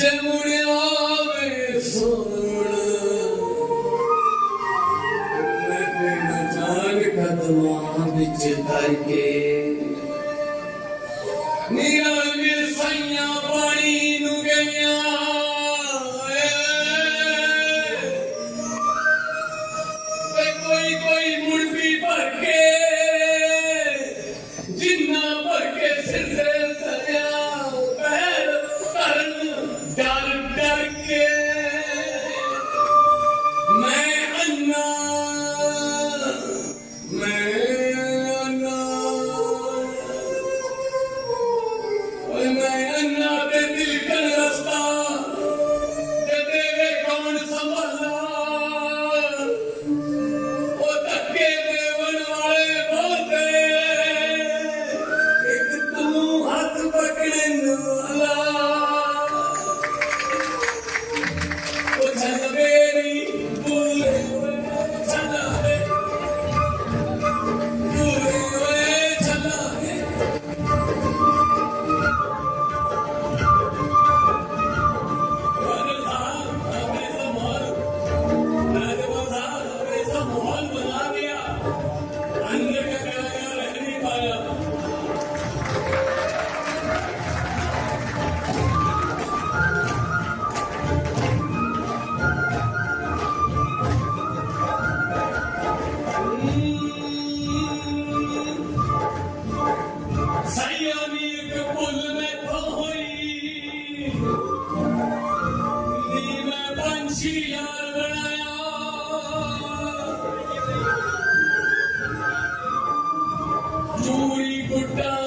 ਜਨਮੁੜਿਆ ਵੇ ਸੋਣਾ ਮੈਂ ਕੋਈ ਨਾ ਜਾਣ ਕਦਮਾਂ ਵਿੱਚ ਧਰ ਕੇ। ਨੀਲਾ ਵੀ ਸਈਆਂ জিলার বনায়া চুরি গুটা